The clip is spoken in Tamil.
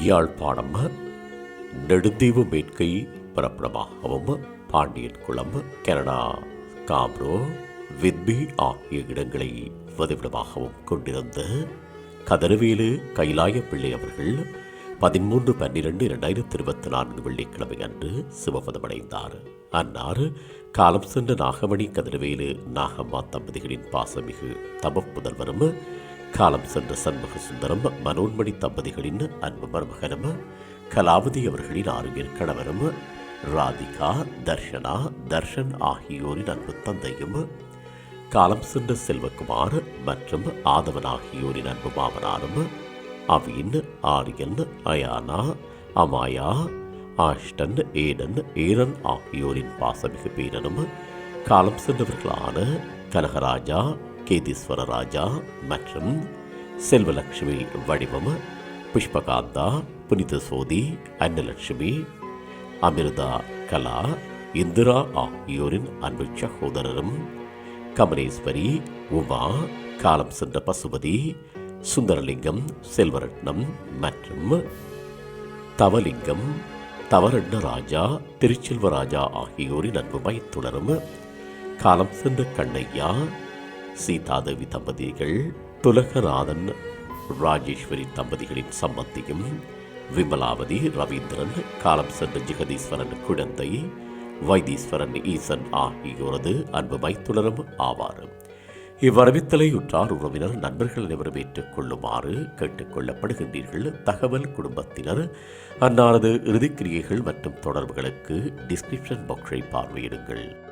யாழ்ப்பாணம் நெடுந்தீவு மேற்கை பிரபலமாகவும் பாண்டியன் குளம் கனடா காப்ரோ வித்பி ஆகிய இடங்களை வதிவிடமாகவும் கொண்டிருந்த கதரவேலு கைலாய பிள்ளை அவர்கள் பதிமூன்று பன்னிரண்டு இரண்டாயிரத்தி இருபத்தி நான்கு வெள்ளிக்கிழமை அன்று சிவபதமடைந்தார் அன்னார் காலம் சென்ற நாகமணி கதிரவேலு நாகம்மா தம்பதிகளின் பாசமிகு தம புதல்வரும் காலம் சென்ற சண்முக சுந்தரம் மனோன்மணி தம்பதிகளின் அன்பு மருமகனும் கலாவதி அவர்களின் ஆறுவீர் கணவரும் ராதிகா தர்ஷனா தர்ஷன் ஆகியோரின் அன்பு தந்தையும் காலம் சென்ற செல்வகுமார் மற்றும் ஆதவன் ஆகியோரின் அன்பு மாமனாரும் Avin Aryan Ayana Amaya Ashton Aiden Aaron ஆகியோரின் பாசமிகு பேரனும் காலம் சென்றவர்களான கனகராஜா கேதீஸ்வர ராஜா மற்றும் செல்வலட்சுமி வடிவம் புஷ்பகாந்தா புனித சோதி அன்னலட்சுமி அமிர்தா கலா இந்திரா ஆகியோரின் அன்பு சகோதரரும் கமலேஸ்வரி உமா காலம் சென்ற பசுபதி சுந்தரலிங்கம் செல்வரட்னம் மற்றும் தவலிங்கம் தவரண்ண ராஜா திருச்செல்வராஜா ஆகியோரின் அன்பு மைத்துணரும் காலம் சென்ற கண்ணையா சீதாதேவி தம்பதிகள் துலகநாதன் ராஜேஸ்வரி தம்பதிகளின் சம்பந்தியும் விமலாவதி ரவீந்திரன் காலம் சென்ற ஜெகதீஸ்வரன் குழந்தை வைத்தீஸ்வரன் ஈசன் ஆகியோரது அன்பு மைத்துளரும் ஆவார். இவ்வரவித்தலை உற்றார் உறவினர் நண்பர்கள் அனைவரும் ஏற்றுக் கொள்ளுமாறு கேட்டுக்கொள்ளப்படுகின்றீர்கள் தகவல் குடும்பத்தினர் அன்னாரது இறுதிக்கிரியைகள் மற்றும் தொடர்புகளுக்கு டிஸ்கிரிப்ஷன் பாக்ஸை பார்வையிடுங்கள்.